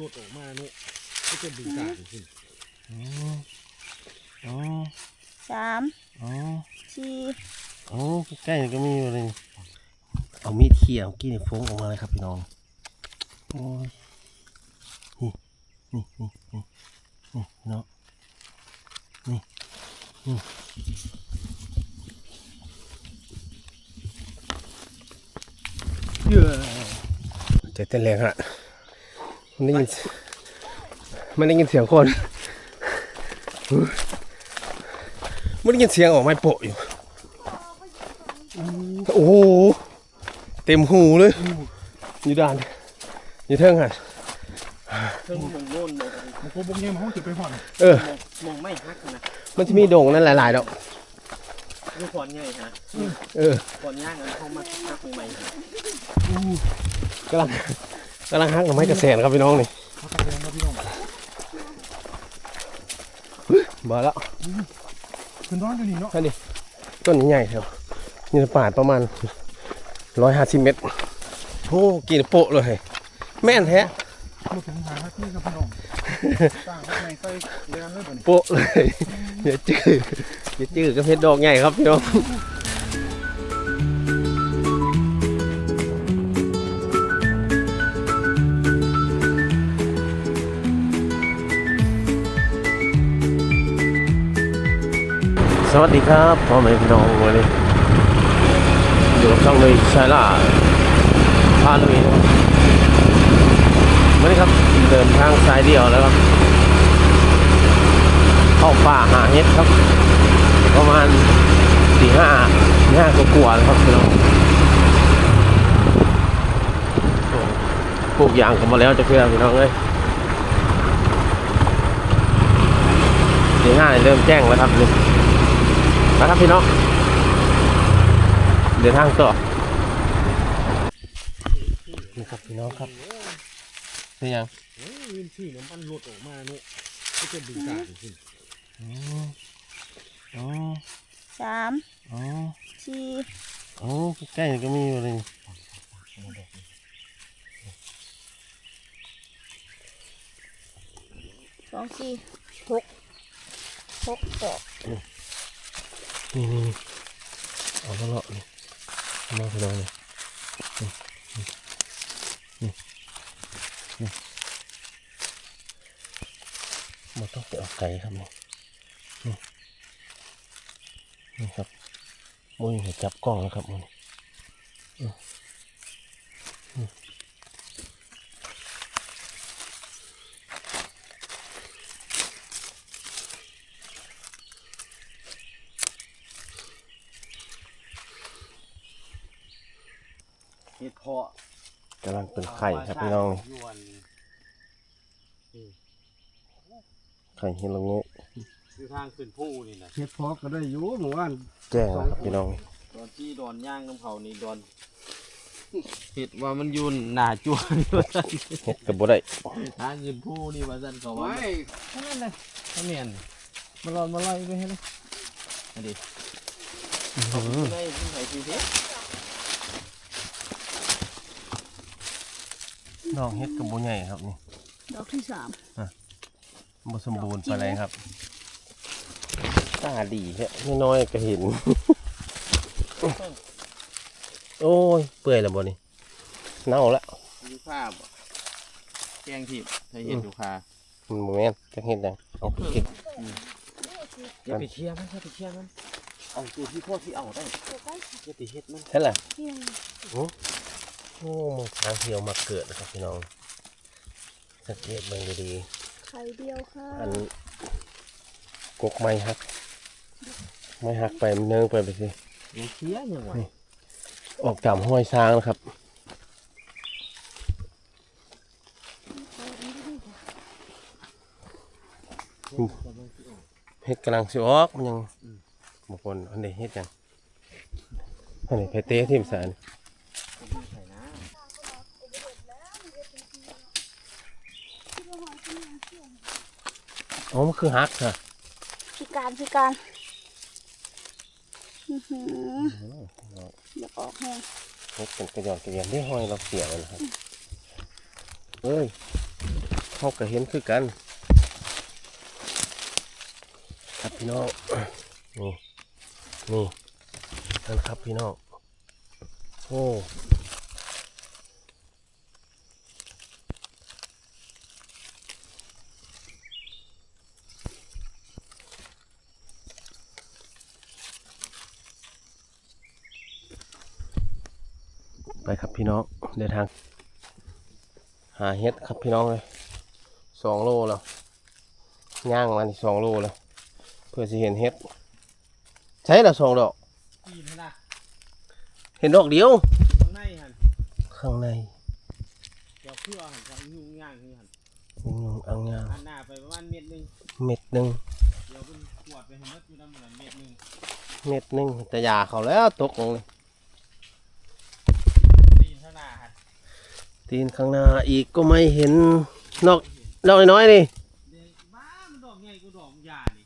รถออกมาเนี่ยก็จะบึงการขึ้นอ๋ออ๋อสามอ๋อสี่อ๋อใกล้ๆก็มีอยู่เลยนี่เอามีดเขี่ยเมื่อกี้นี่ฟงออกมาเลยครับพี่น้องโอ้ยนี่นี่นี่นี่นี่พี่น้องนี่นี่เยอะใจเต้นแรงฮะ มันได้ยินมันได้ยินเสียงคนมันได้ยินเสียงออกไม้โปะอยู่โอ้โหเต็มหูเลยอยู่ด่านอยู่เทิงอะเพิ่งมองโน่นมองมันก็บ่งแง่มันห้องจะไปหอนเออมองไม่ฮักนะมันจะมีโด่งนั่นหลายๆดอกดูขอนไงฮะเออขอนย่างนั้นเข้ามาฮักใหม่กำลัง กำลังฮักกับไม้กระแสนครับพี่น้องนี่เขาตะแกรงครับพี่น้องมาแล้วขึ้นร้อนอยู่นี่เนาะท่านดิต้นใหญ่ๆครับนี่ป่าดประมาณร้อยห้าสิบเมตรโอ้กินโปะเลยแม่นแท้มาถึงหาฮักนี่ครับพี่น้องตั้งข้างในใส่แรงเลยบ่นี่โปะเลยอย่าจืดอย่าจืดกับเพชรดอกใหญ่ครับพี่น้อง สวัสดีครับพ่อแม่พี่น้องวันนี้อยู่กับช่องเลยชายล่าพาลุยนะครับวันนี้ครับเดินทางสายเดียวแล้วครับเข้าป่าหาเห็ดครับ ประมาณสี่ห้าสี่ห้ากว่าแล้วครับพี่น้องปลูกยางกันมาแล้วจะเพื่อพี่น้องเอ้ยสี่ห้าเริ่มแจ้งแล้วครับนี่ นะครับพี่น้องเดินทางต่อนี่ครับพี่น้องครับเป็นยังเฮ้ยวินที่น้ำมันรถออกมาเนี่ยก็จะบึงการขึ้นอ๋ออ๋อสามอ๋อสี่อ๋อใกล้ๆก็มีอยู่เลยนี่สองสี่หกหกดอก นี่นี่เอาละเลาะนี่เอามาไปลองเลยนี่นี่นี่มาต้องไปเอาไก่ครับนี่นี่นี่ครับมุ้ยให้จับกล้องนะครับมุ้ย เห็ดเพาะกำลังเป็นไข่ครับพี่น้อง ยวนไข่เฮโลโงะคือทางขึ้นผู้นี่นะเฮ็ดพอก็ได้อยู่เมื่อวานแจ้งแล้วครับพี่น้องตอนที่ดอนย่างน้ำเผานี่ดอนเห็ดว่ามันอยุนหนาจวนว่าซั่นเฮ็ดกับบ่ได้ทางขึ้นผู้นี่ว่าซั่นเขาว่าแค่นั้นเลยแค่เมียนมาลอนมาลอยไปให้เลยอันนี้ไม่ใส่ทีเด็ด ดอกเฮ็ดกับบ่ใหญ่ครับนี่ดอกที่สามบ่สมบูรณ์ไปเลยครับ ตาดีแค่น้อยๆก็เห็น โอ้ย เปื่อยแล้วบ่นี่เน่าแล้วยูคาบ่แกงทิพย์ใส่เห็ดยูคามันบ่แม่นจักเฮ็ดหยังเอาไปกินอย่าไปเชียร์มันอย่าไปเชียร์มันเอาตัวที่พ่อที่เอาได้อย่าไปเฮ็ดมันใช่ล่ะที่ยังโอ้ โอ้มันทางเที่ยวมาเกิดนะครับพี่น้อง สังเกตเบิ่งดีไข่เดียวค่ะๆอันกกไม้หัก ไม้หักไปมันเนิงไปไปสิอย่าเชียร์ยังไงออกตามห้วยช้างนะครับเฮ็ดกำลังสิออกมันยังบางคนอันนี้เฮ็ดหยังอันนี้ไปเตะทีมสาร อ๋อมันคือฮักค่ะพิการพิการอื้อหืออยากออกแห้งเฮ็ดเป็นกระยอนกระเยียนได้ห้อยเราเสียแล้วนะครับเอ้ยเขาก็เห็นคือกัน ครับพี่น้องนี่นี่นั่นครับพี่น้องโอ้ ครับพี่น้องเดินทาง หาเห็ดครับพี่น้องเลยสองโลแล้วย่างมันสองโลแล้วเพื่อจะเห็นเห็ด ใช้ละสองดอกปีนนะเห็นดอกเดียว ข้างในหันข้างในเดี๋ยวเพื่อหันจะยุ่งย่างนี่หันอืมอังงาอันหน้าไปประมาณเม็ดหนึงเม็ดหนึ่งเดี๋ยวเป็นขวดไปให้มัดอยู่น้ำเหมือนเม็ดหนึงเม็ดหนึ่งแต่ยาเขาแล้วตกลงเลย ปีนเท่าหน้าหัน ตีนข้างหน้าอีกก็ไม่เห็นนอกนอกน้อยๆนี่เด็กบ้ามันดอกใหญ่กว่าดอกหญ้านี่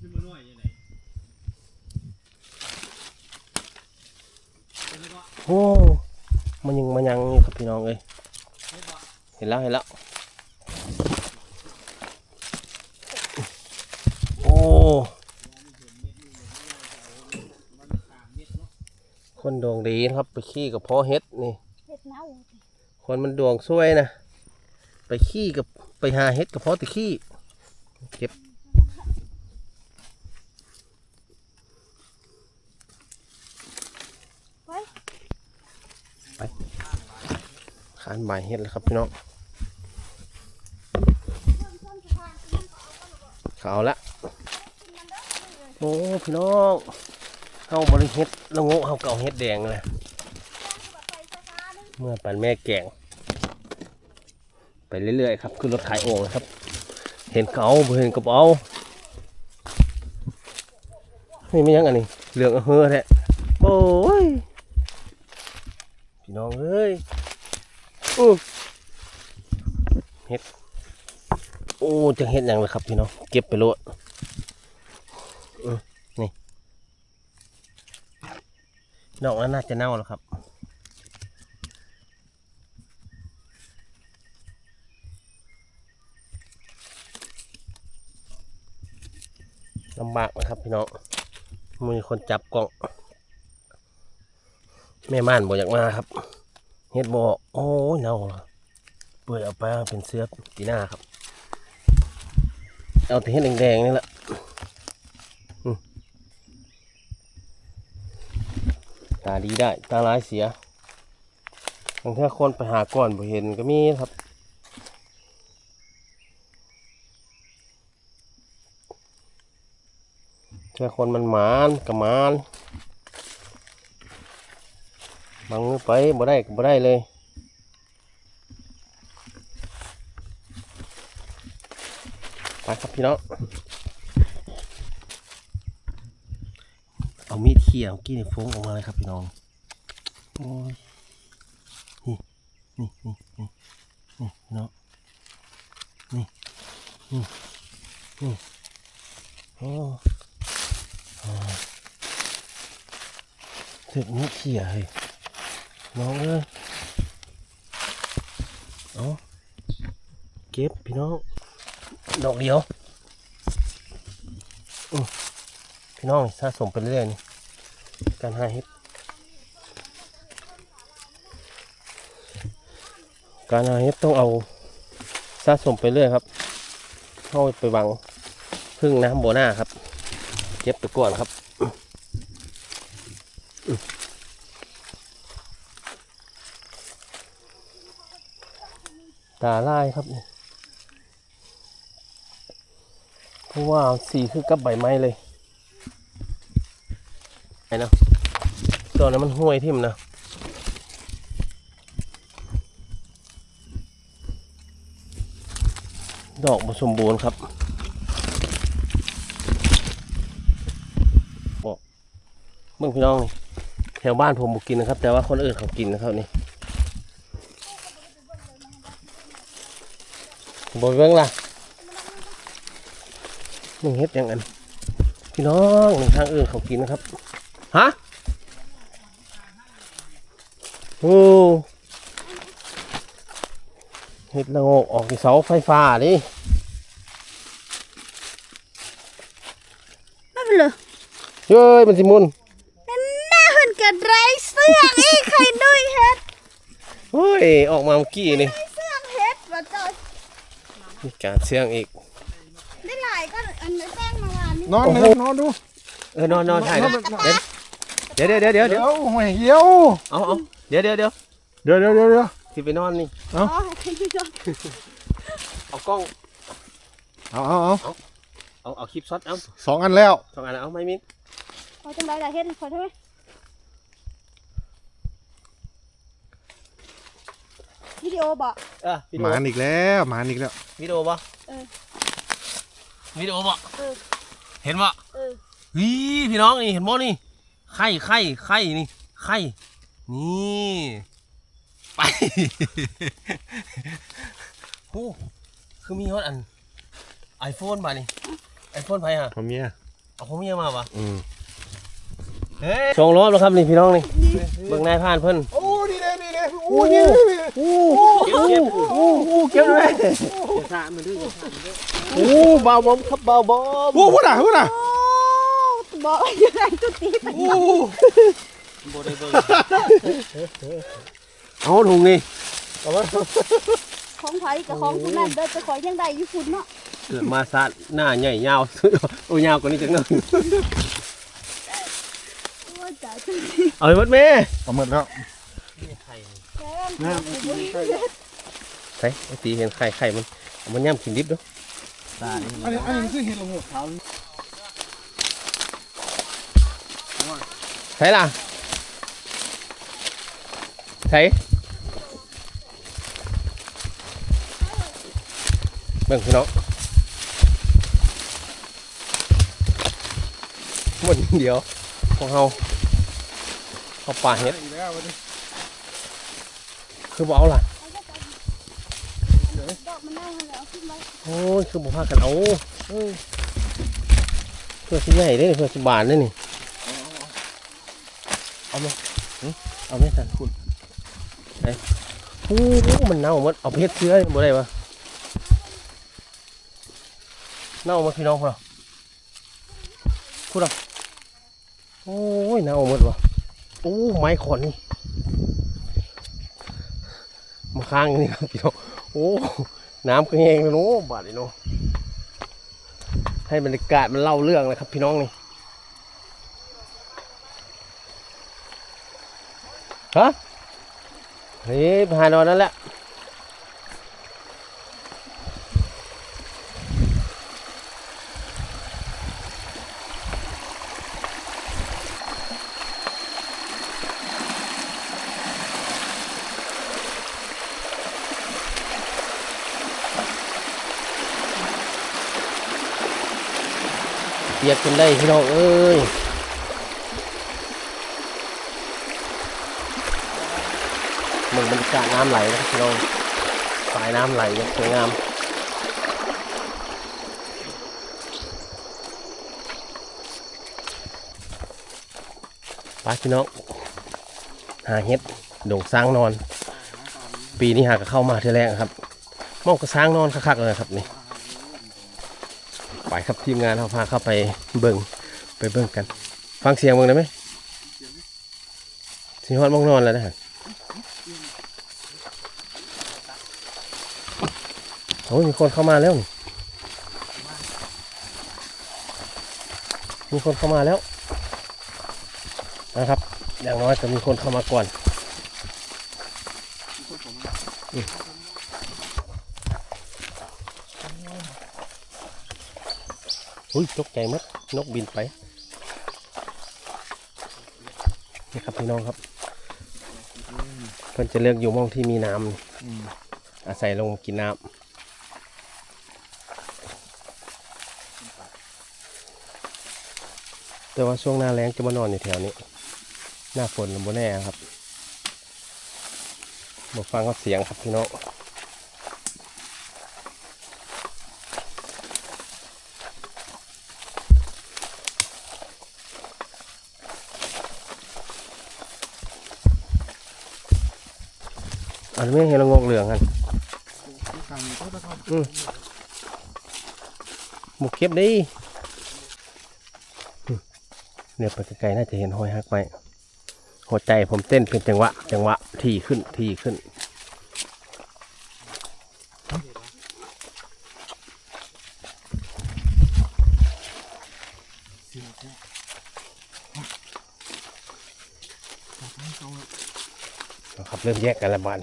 ขึ้นมาหน่อยยังไงเห็นไหมก็โอ้มันยังมันยังอยู่ครับพี่น้องเอ้ยเห็นบ่เห็นแล้วเห็นแล้วโอ้ มันสามเม็ดเนาะ คนดวงดีนะครับ ไปขี้กับพ่อเฮ็ดนี่เห็ดเน่าคนมันดวงซวยนะไปขี้กับไปหาเฮ็ดกับพ่อแตะขี้เก็บไว้ขานใบเฮ็ดแล้วครับพี่น้องเขาเอาละโอ้พี่น้อง เฮาบริเฮ็ดละโงเฮาเก่าเฮ็ดแดงเลยเมื่อปันแม่แกง ไปเรื่อยๆครับขึ้นรถขายโอ่งครับ เห็นเขาเห็นกระเป๋านี่ไม่ยังอันนี้เหลืองเฮือแท้โอ้ยพี่น้องเอ้ยอู้เฮ็ดโอ้จะเฮ็ดหยังเล่ะครับพี่น้องเก็บไปโลดอื้อนี่ ดอกนั้นน่าจะเน่าแล้วครับ ลำบากนะครับพี่น้องมีคนจับกล้อง แม่ม่านบอกอยากมาครับ เฮ็ดบอกโอ้ยเน่าเปื่อยเอาไปเป็นเสื้อปีหน้าครับ เอาแต่เฮ็ดแดงๆนี่แหละอืมตาดีได้ ตาร้ายเสียบางทีคนไปหาก่อนบ่เห็นก็มีครับเชื่อคนมันหมานกับมานบางมือไปบ่ได้ก็บ่ได้เลยไปครับพี่น้อง เอามีดเขี่ยเมื่อกี้นี่ฟงออกมาเลยครับพี่น้องโอ้ยนี่นี่นี่นี่นี่พี่น้องนี่นี่นี่โอ้ถึกนี้เขี่ยเฮ้ยน้องเอ้ยเอาเก็บพี่น้องดอกเดียวอือ พี่น้องสะสมไปเรื่อยนี่การหาเห็ดการหาเห็ดต้องเอาสะสมไปเรื่อยครับเข้าไปบังพึ่งน้ำโบหน้าครับเก็บไปก่อนครับตาลายครับเพราะว่าสีคือกับใบไม้เลย ไอ้นะตอนนั้นมันห้วยทิ่มนะดอกสมบูรณ์ครับบอกเมื่อพี่น้องแถวบ้านผมบุกินนะครับ แต่ว่าคนอื่นเขากินนะครับนี่บนเรื่องล่ะมึงเฮ็ดยังอันพี่น้องหนึ่งทางอื่นเขากินนะครับ ฮะโอ้เห็ดละโงกออกที่เสาไฟฟ้านี่ไม่เป็นไรเฮ้ยมันสิมุนหน้าหุ่นกระไรเสื้องอีกใครดุยเฮ็ดเฮ้ยออกมาเมื่อกี้นี่เสื้องเฮ็ดว่าจอยมีการเสี่ยงอีกได้หลายก็อันนี้แป้งมาวานนี่นอนเลยนอนดูเออนอนนอนถ่ายนะเดี๋ยวเดี๋ยวเดี๋ยวเดี๋ยวเดี๋ยวเดี๋ยวห่วยเหี่ยวเอาเอาเดี๋ยวเดี๋ยวเดี๋ยวเดี๋ยวเดี๋ยวเดี๋ยวเดี๋ยวสิไปนอนนี่อ๋อให้พี่จอยเอากล้องเอาเอาเอาเอาเอาคลิปช็อตเอาสองอันแล้วสองอันเอาไหม่มินเอาจังไรล่ะเฮ็ดขอใช่ไหมวิดีโอบอกเออวิดีหโอมานอีกแล้วหมานอีกแล้ววิดีโอป่ะเออวิดีโอป่ะเออเห็นป่ะเออวิพี่น้องนี่เห็นบ่นี่ ไข่ไข่ไข่นี่ไข่นี่ไปโอ้คือมีฮอตอันไอโฟนป่ะนี่ไอโฟนไผฮะพ่อเมียเอาของเมียมาป่ะอืมเฮ้ยสองรอบแล้วครับนี่พี่น้องนี่เบิ่งนายผ่านเพิ่นโอ้ดีเลยดีเลยโอ้ยนี่นี่โอ้เก็บโอ้โหเก็บเลยโอ้เบาบอมครับเบาบอมโอ้พูดอะพูดอะโอ้ บอกว่ายังไงตุ๊ตีไปโอ้เอาถุงนี่ของไผกับของคุณนั่นเด้อจะขอยังได้อยู่คุณเนาะเกิดมาซาดหน้าใหญ่ยาวโอ้ยาวกว่านี้จังเลยโอ้ยจ๋าจังเอาไปหมดแม่เอาหมดแล้วแม่มันบ่มีเฮ็ดใช่ไอ้ตีเห็นไข่ไข่มันเอามันย่ำกินดิบเด้วยตานี่อันนี้อันนี้คือเห็ดละโงกขาว ใช่ล่ะใช่เบิ่งพี่น้องหมดเดียวของเฮาเขาป่าเฮ็ดคือบ่เอาล่ะโอ้ยคือบ่พากันเอาเพื่อสิใหญ่เด้เพื่อสิบานเด้นี่ ไหมเอาไหมสันคุณไหนโอ้มันเน่าหมดเอาเพชรเชื้อบ่ได้ปะเน่าหมาพี่น้องพวกเราพูดเอาโอ้ยเน่าหมดวะโอ้ไม้ขอนนี่มาค้างนี่ครับพี่น้องโอ้น้ำก็แห้งเลยเนาะบาดเลยเนาะให้บรรยากาศมันเล่าเรื่องเลยครับพี่น้องนี่ ฮะเฮ้ยผ่านนอนนั่นแหละเปียกจนได้พี่น้องเอ้ย มึงบรรยากน้ำไหลนะครับพี่น้องสายน้ำไหลอย่างสวยงามไปพี่น้องหาเห็ดโด่งสร้างนอน ปีนี้หากเข้ามาเท่าแรกครับมองก็สร้างนอนคักๆเลยครับนี่ไปครับทีมงานเราพาเข้าไปเบิ่งไปเบิ่งกัน ฟังเสียงเบิ่งได้ไหมสีฮอดมองนอนแล้วนะฮะ โอ้ยมีคนเข้ามาแล้วนี่มีคนเข้ามาแล้วนะครับ อย่างน้อยจะมีคนเข้ามาก่อนอืมอุ้ยตกใจมัดนกบินไปนี่ครับพี่น้องครับเพิ่นจะเลือกอยู่หมองที่มีน้ำนี่อาศัยลงกินน้ำ แต่ว่าช่วงหน้าแล้งจะมานอนอยู่แถวนี้ หน้าฝนบ่แน่ครับมาฟังเขาเสียงครับพี่น้องอันนี้ไม่เห็นละงอกเหลืองกันกลางนี้ก็จะเข้า หมกเก็บดิเนี่ยไปไกลๆน่าจะเห็นหอยฮักไหมหัวใจผมเต้นเป็นจังหวะ จังหวะทีขึ้นทีขึ้นนะครับเริ่มแยกกันแล้วบ้าน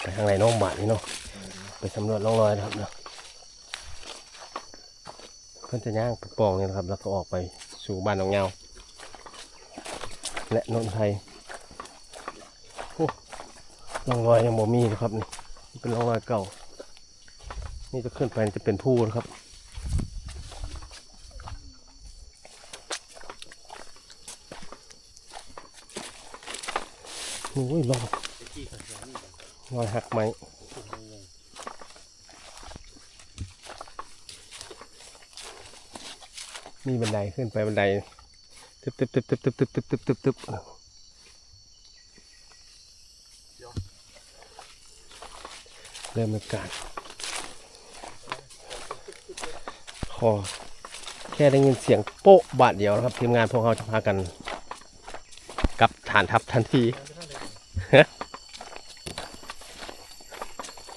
ไปข้างในน้องบ้านนี่เนาะไปสำรวจร่องรอยนะครับเนาะ พื่นจะย่างปองเนี่ยนะครับ แล้วก็ออกไปสู่บ้านน้องเงา และนนทไทยโอ้ร่องรอยยังบ่มีนะครับนี่เป็นร่องรอยเก่า นี่จะขึ้นไปจะเป็นผู้นะครับโอ้ยรอยรอยหักไหม มีบันไดขึ้นไปบันไดตึบตึบตึบตึบตึบตึบตึบตึบตึบตึบเริ่มอากาศขอแค่ได้ยินเสียงโป๊ะบาดเดียวนะครับ ทีมงานพวกเขาจะพากันกับฐานทัพทันที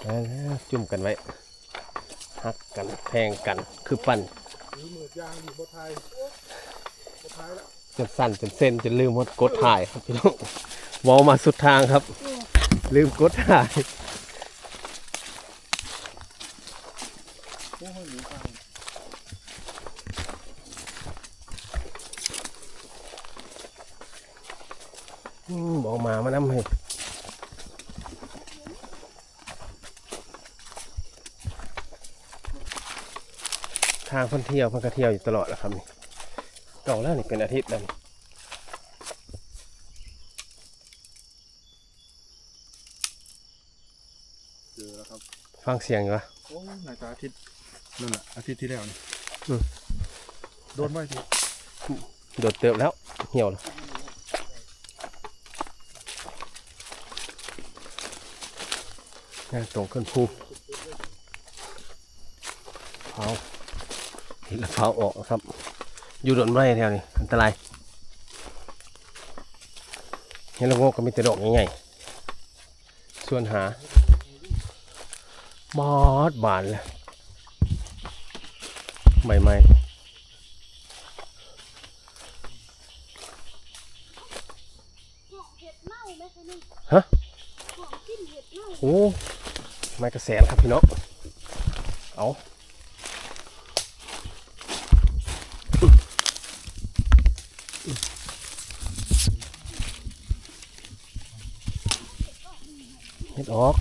เอาละจุ่มกันไว้หักกันแทงกันคือปั่น หรือมือยางอยู่บนไทยบนไทยแล้วจนสั่นจนเส้นจนลืมหมดกดถ่ายครับพี่น้องมองมาสุดทางครับ ลืมกดถ่ายอืมบอกมามาน้ำให้ทางเพิ่นเที่ยวเพิ่นก็เที่ยวอยู่ตลอดแหล้วครับนี่เก่าแล้วนี่เป็นอาทิตย์แล้วนี่เจอแล้วครับฟังเสียงอยู่วะโอ้น่าจะอาทิตย์นั่นแหละอาทิตย์ที่แล้วนี่อืมโดนไว้ทีโดดเติบแล้วเหี่ยวแล้วย่างตรงขึ้นภูเผา เห็นแล้วเผาออกครับ อยู่โดนไม้แถวนี้อันตรายเห็นแล้วโงกก็มีแต่ดอกใหญ่ๆส่วนหาบอดบานเลยใบไม้เห็ดเน่าไหม่ฮะของกินเห็ดเน่าโอ้ ไม้กระแสนครับพี่น้องเอา ออก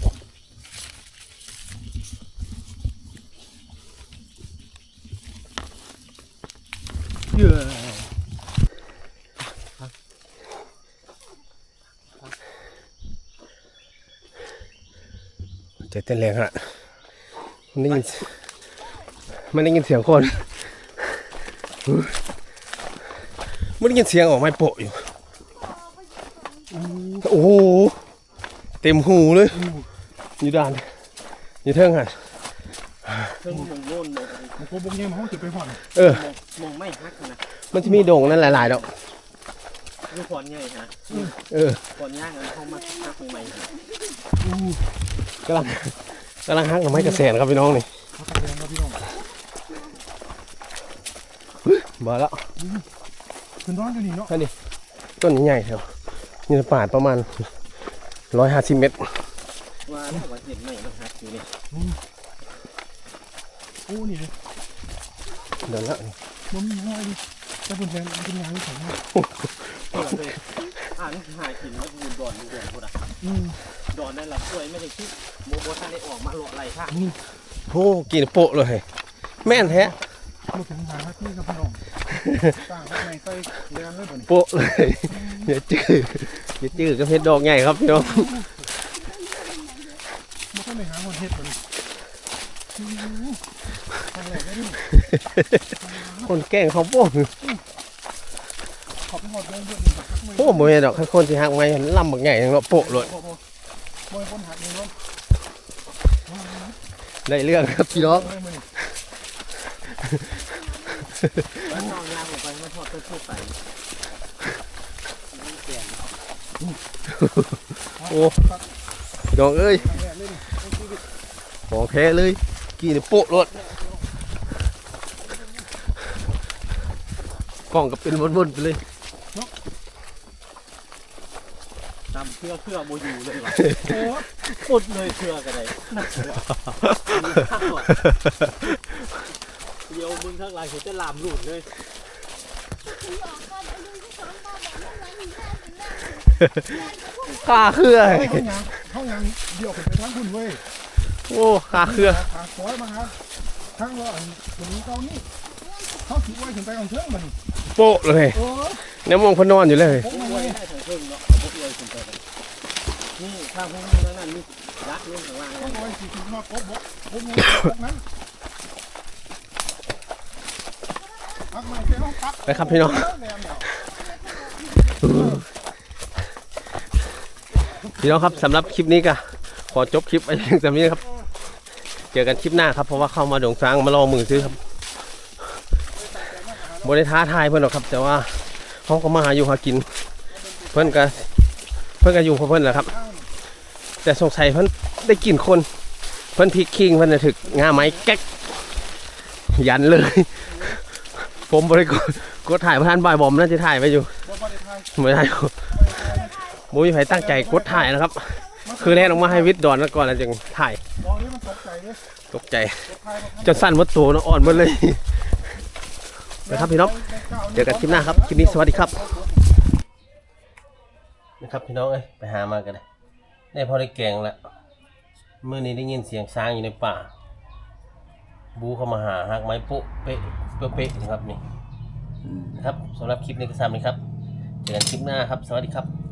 เยอะใจเต้นแรงฮะมันได้ยินมันได้ยินเสียงคนมันได้ยินเสียงออกไม้โปะอยู่ โอ้โห เต็มหูเลยอยู่ด้านอยู่เทิงอะเพิ่งมงโน่นมงมันก็บุกเงี้ยมันห้องจะไปห่อนเออมงไม่ฮักนะมันจะมีโด่งนั่นหลายๆดอกคือขอนใหญ่ฮะเออขอนย่างเลยเข้ามาฮักใหม่ๆฮะกำลังกำลังหักกับไม้กระแสนครับพี่น้องนี่เขาตะแกรงครับพี่น้องมาแล้วขึ้นร้อนอยู่นี่เนาะต้นใหญ่ๆครับนี่ป่าดประมาณ ร้อยห้าสิบเมตรว่าแล้วว่าเห็นใหม่มันฮักอยู่นี่โอ้นี่เลยเดี๋ยวแล้วมันมีห้อยดิแต่เป็นแฟนเป็นงานที่ของมากเปิดเลยอ่านหากินแล้วยืนดอนอยู่ดอนพูดอะอืมดอนนั่นแหละช่วยไม่ได้คิดโมโบท่านได้ออกมาหลอกไหลท่าโอ้กินโปะเลยแม่นแท้มาถึงหาครับพี่กับพี่น้องสร้างข้างในใส่เรียงเลยบ่นี่โปะเลยอย่าจื้ออ ยึดจืดกับเห็ดดอกใหญ่ครับพี่น้องมันก็ไม่หาคนเห็ดคนแก่งเขาโป้งโอ้งโมยดอกคนที่หักไม้ลำบักใหญ่เนาโปะเลยได้เรื่องครับพี่น้อง ไม่มือนี่บ้านนอกยางออกไปมาทอดองเอ้ยทางแรกเลยนี่ขอแท้เลยกี่นี่โปะรถกล้องก็เป็นวนๆไปเลยตำเชื่อเชื่อโมยูเลยว่ะโอ้ปดเลยเชื่อกันเลยเชื่อมีข้าวอะเดียวมึงทั้งหลายเขาจะลามหลุดเลย ขาเครือเฮ้ยเขายังเขายังเดี่ยวขึ้นไปทางคุณเว้ยโอ้ขาเครือทางซอยมาครับทางเราอันตรงนี้เก้านี่เขาถือไว้ขึ้นไปของเชิงมันโป๊ะเลยโอ้เนี่ยมองเพนนอนอยู่เลย ผมพวมากเลไว้ยได้ถึงครึ่งเนาะเอาพวกเลยขึ้นไปกันนี่ข้างพวกนี้นั่นนั่นนี่รักเรื่องข้างล่างเขานั่นไว้สี่สิบนอกครบบ่ผมยังแบบนั้นพักมาเจ้าพัก ไปครับพี่น้องแล้วเนี่ย พี่น้องครับสำหรับคลิปนี้ก็ขอจบคลิปไปเพียงแต่นี้ครับ เจอกันคลิปหน้าครับเพราะว่าเข้ามาดงซางมารองมือซื้อครับบริท้าทายเพื่อนหรอกครับ แต่ว่าเขาก็มาหาอยู่หากิน เพื่อนก็เพื่อนก็อยู่ของเพื่อนแหละครับ แต่สงสัยเพื่อนได้กลิ่นคน เพื่อนพลิกคิงเพื่อนจะถึกงาไม้แก๊กยันเลย ผมบริกรกดถ่ายพระท่านบ่ายบอมน่าจะถ่ายไปอยู่บ่บ่ได้ทายไม่ได้ บมุ้ยไผตั้งใจกดถ่ายนะครับ คือแล่นออกมาให้วิทย์ดอนแล้วก่อนแล้วจึงถ่ายตอนนี้มันตกใจเลยตกใจนจนสั้นวัดตัวนะอ่อนหมดเลยนะครับพี่น้องเจอกันคลิปหน้าครับคลิปนี้สวัสดีครับ นะครับพี่น้องเอ้ยไปหามากันเลยได้พอได้แกงแล้วเมื่อนี้ได้ยินเสียงช้างอยู่ในป่า บูเข้ามาหาหักไม้โป๊ะเป๊ะเป๊ะเป๊ะนะครับนี่นะครับสำหรับคลิปนี้ก็ซ้ำนี้ครับเจอกันคลิปหน้าครับ สวัสดีครับ